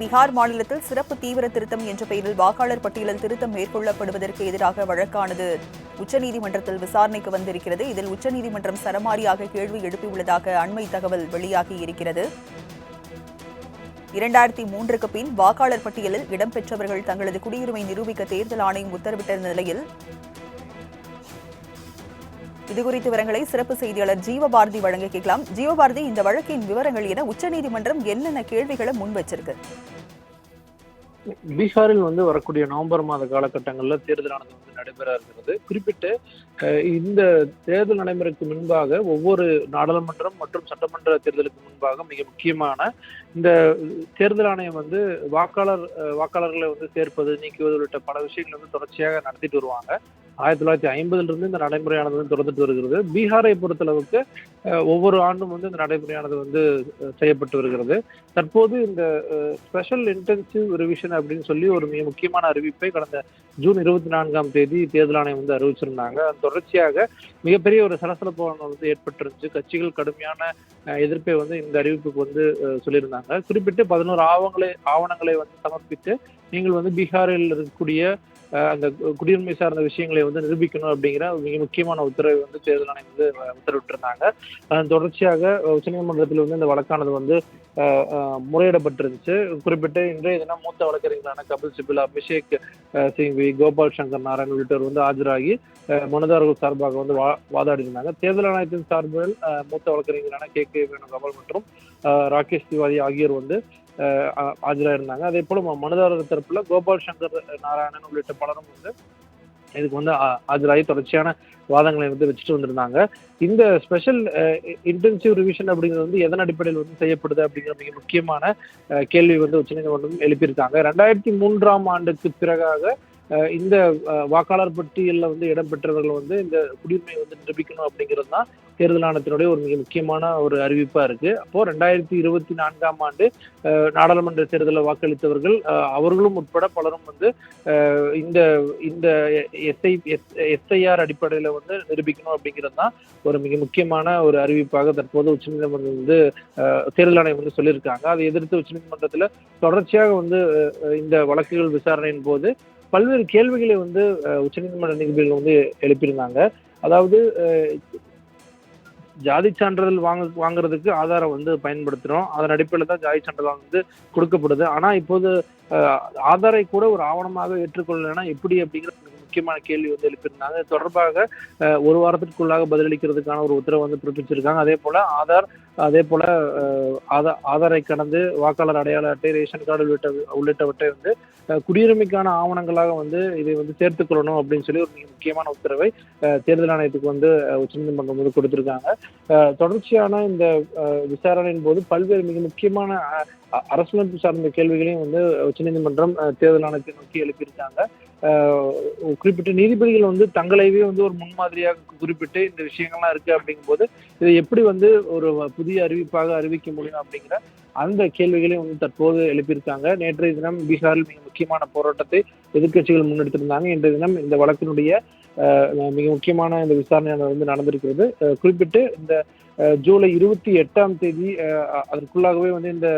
பீகார் மாநிலத்தில் சிறப்பு தீவிர திருத்தம் என்ற பெயரில் வாக்காளர் பட்டியலில் திருத்தம் மேற்கொள்ளப்படுவதற்கு எதிராக வழக்கானது. உச்சநீதிமன்றத்தில் விசாரணைக்கு வந்திருக்கிறது. இதில் உச்சநீதிமன்றம் சரமாரியாக கேள்வி எழுப்பியுள்ளதாக அண்மை தகவல் வெளியாகி இருக்கிறது. இரண்டாயிரத்தி மூன்றுக்கு பின் வாக்காளர் பட்டியலில் இடம்பெற்றவர்கள் தங்களது குடியுரிமை நிரூபிக்க தேர்தல் ஆணையம் உத்தரவிட்ட நிலையில் இதுகுறித்த விவரங்களை சிறப்பு செய்தியாளர் ஜீவபாரதி வழங்க கேட்கலாம். ஜீவபாரதி இந்த வழக்கின் விவரங்கள் என உச்சநீதிமன்றம் என்னென்ன கேள்விகளை முன் வச்சிருக்கு பீகாரில் வந்து வரக்கூடிய நவம்பர் மாத காலகட்டங்களில் தேர்தலானது வந்து நடைபெற இருக்கிறது. குறிப்பிட்டு அஹ், இந்த தேர்தல் நடைமுறைக்கு முன்பாக ஒவ்வொரு நாடாளுமன்றம் மற்றும் சட்டமன்ற தேர்தலுக்கு முன்பாக மிக முக்கியமான இந்த தேர்தல் ஆணையம் வந்து வாக்காளர் வாக்காளர்களை வந்து சேர்ப்பது நீக்குவது உள்ளிட்ட பல விஷயங்கள் வந்து தொடர்ச்சியாக நடத்திட்டு வருவாங்க. ஆயிரத்தி தொள்ளாயிரத்தி ஐம்பதுலேருந்து இந்த நடைமுறையானது வந்து தொடர்ந்துட்டு வருகிறது. பீகாரை பொறுத்தளவுக்கு ஒவ்வொரு ஆண்டும் வந்து இந்த நடைமுறையானது வந்து செய்யப்பட்டு வருகிறது. தற்போது இந்த ஸ்பெஷல் இன்டென்சிவ் ரிவிஷன் அப்படின்னு சொல்லி ஒரு மிக முக்கியமான அறிவிப்பை கடந்த ஜூன் இருபத்தி நான்காம் தேதி தேர்தல் ஆணையம் வந்து அறிவிச்சிருந்தாங்க. தொடர்ச்சியாக மிகப்பெரிய ஒரு சலசலப்பு வந்து ஏற்பட்டிருந்துச்சு. கட்சிகள் கடுமையான எதிர்ப்பை வந்து இந்த அறிவிப்புக்கு வந்து சொல்லியிருந்தாங்க. குறிப்பிட்டு பதினோரு ஆவணங்களை ஆவணங்களை வந்து சமர்ப்பித்து நீங்கள் வந்து பீகாரில் இருக்கக்கூடிய அந்த குடியுரிமை சார்ந்த விஷயங்களை வந்து நிரூபிக்கணும் அப்படிங்கிற மிக முக்கியமான உத்தரவை வந்து தேர்தல் ஆணையம் வந்து உத்தரவிட்டிருந்தாங்க. அதன் தொடர்ச்சியாக உச்சநீதிமன்றத்தில் வந்து இந்த வழக்கானது வந்து முறையிடப்பட்டிருந்துச்சு. குறிப்பிட்டு இன்றைய தினம் மூத்த வழக்கறிஞர்களான கபில் சிபில் அபிஷேக் அஹ், சிங்வி கோபால் சங்கர் நாராயண் உள்ளிட்டோர் வந்து ஆஜராகி அஹ், மனுதாரர்கள் சார்பாக வந்து வா வாதாடி இருந்தாங்க தேர்தல் ஆணையத்தின் சார்பில் மூத்த வழக்கறிஞரான கே கே வேணுகோபால் மற்றும் ராகேஷ் திவாரி ஆகியோர் வந்து ஆஜராயிருந்தாங்க. அதே போல மனுதாரர் தரப்புல கோபால் சங்கர் நாராயணன் உள்ளிட்ட பலரும் வந்து இதுக்கு வந்து ஆ- ஆஜராகி தொடர்ச்சியான வாதங்களை வந்து வச்சுட்டு வந்திருந்தாங்க. இந்த ஸ்பெஷல் இன்டென்சிவ் ரிவிஷன் அப்படிங்கிறது வந்து எதன் அடிப்படையில் வந்து செய்யப்படுது அப்படிங்கிற மிக முக்கியமான கேள்வி வந்து உச்சநீதிமன்றம் எழுப்பியிருக்காங்க. ரெண்டாயிரத்தி மூன்றாம் ஆண்டுக்கு பிறகாக இந்த வாக்காளர் பட்டியலில் வந்து இடம்பெற்றவர்கள் வந்து இந்த குடியுரிமை வந்து நிரூபிக்கணும் அப்படிங்கிறது தான் தேர்தல் ஆணையத்தினுடைய ஒரு மிக முக்கியமான ஒரு அறிவிப்பா இருக்கு. அப்போ ரெண்டாயிரத்தி இருபத்தி நான்காம் ஆண்டு நாடாளுமன்ற தேர்தலில் வாக்களித்தவர்கள் அவர்களும் உட்பட பலரும் வந்து இந்த இந்த எஸ்ஐ எஸ்ஐஆர் அடிப்படையில் வந்து நிரூபிக்கணும் அப்படிங்கிறது தான் ஒரு மிக முக்கியமான ஒரு அறிவிப்பாக தற்போது உச்சநீதிமன்றம் வந்து தேர்தல் ஆணையம் வந்து சொல்லியிருக்காங்க. அதை எதிர்த்து உச்சநீதிமன்றத்தில் தொடர்ச்சியாக வந்து இந்த வழக்குகள் விசாரணையின் போது பல்வேறு கேள்விகளை வந்து உச்சநீதிமன்ற நீதிபதிகள் வந்து எழுப்பியிருந்தாங்க. அதாவது ஜாதி சான்றிதழ் வாங்க வாங்குறதுக்கு ஆதாரம் வந்து பயன்படுத்துகிறோம் அதன் அடிப்படையில் தான் ஜாதி சான்றிதழ் வந்து கொடுக்கப்படுது. ஆனால் இப்போது ஆதாரை கூட ஒரு ஆவணமாக ஏற்றுக்கொள்ளலைன்னா எப்படி அப்படிங்கிற முக்கியமான கேள்வி வந்து எழுப்பியிருந்தாங்க. தொடர்பாக ஒரு வாரத்திற்குள்ளாக பதிலளிக்கிறதுக்கான ஒரு உத்தரவு வந்து பிறப்பிச்சிருக்காங்க. அதே போல ஆதார் அதே போல ஆதா ஆதாரை கடந்து வாக்காளர் அடையாள அட்டை ரேஷன் கார்டு உள்ளிட்ட உள்ளிட்டவற்றை வந்து குடியுரிமைக்கான ஆவணங்களாக வந்து இதை வந்து சேர்த்துக்கொள்ளணும் அப்படின்னு சொல்லி ஒரு மிக முக்கியமான உத்தரவை தேர்தல் ஆணையத்துக்கு வந்து உச்சநீதிமன்றம் வந்து கொடுத்திருக்காங்க. தொடர்ச்சியான இந்த விசாரணையின் போது பல்வேறு மிக முக்கியமான அஹ், அரசியலமைப்பு சார்ந்த கேள்விகளையும் வந்து உச்சநீதிமன்றம் தேர்தல் ஆணையத்தை நோக்கி எழுப்பியிருக்காங்க. குறிப்பிட்ட நீதிபதிகள் வந்து தங்களைவே வந்து ஒரு முன்மாதிரியாக குறிப்பிட்டு இந்த விஷயங்கள்லாம் இருக்கு அப்படிங்கும்போது இதை எப்படி வந்து ஒரு புதிய அறிவிப்பாக அறிவிக்க முடியும் அப்படிங்கிற அந்த கேள்விகளையும் வந்து தற்போது எழுப்பியிருக்காங்க. நேற்றைய தினம் பீகாரில் மிக முக்கியமான போராட்டத்தை எதிர்க்கட்சிகள் முன்னெடுத்திருந்தாங்க. இன்றைய தினம் இந்த வழக்கினுடைய மிக முக்கியமான இந்த விசாரணையானது வந்து நடந்திருக்கிறது. குறிப்பிட்டு இந்த ஜூலை இருபத்தி எட்டாம் தேதி அதற்குள்ளாகவே வந்து இந்த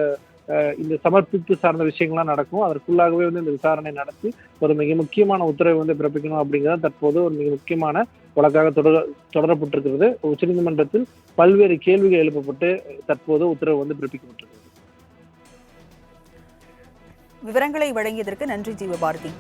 இந்த சமர்ப்பிப்பு சார்ந்த விஷயங்கள்லாம் நடக்கும். அதற்குள்ளாகவே வந்து இந்த விசாரணை நடத்தி ஒரு மிக முக்கியமான உத்தரவை வந்து பிறப்பிக்கணும் அப்படிங்கிறது தற்போது ஒரு மிக முக்கியமான வழக்காக தொடர தொடரப்பட்டிருக்கிறது. உச்சநீதிமன்றத்தில் பல்வேறு கேள்விகள் எழுப்பப்பட்டு தற்போது உத்தரவு வந்து பிறப்பிக்கப்பட்டிருக்கிறது. விவரங்களை வழங்கியதற்கு நன்றி ஜீவபாரதி.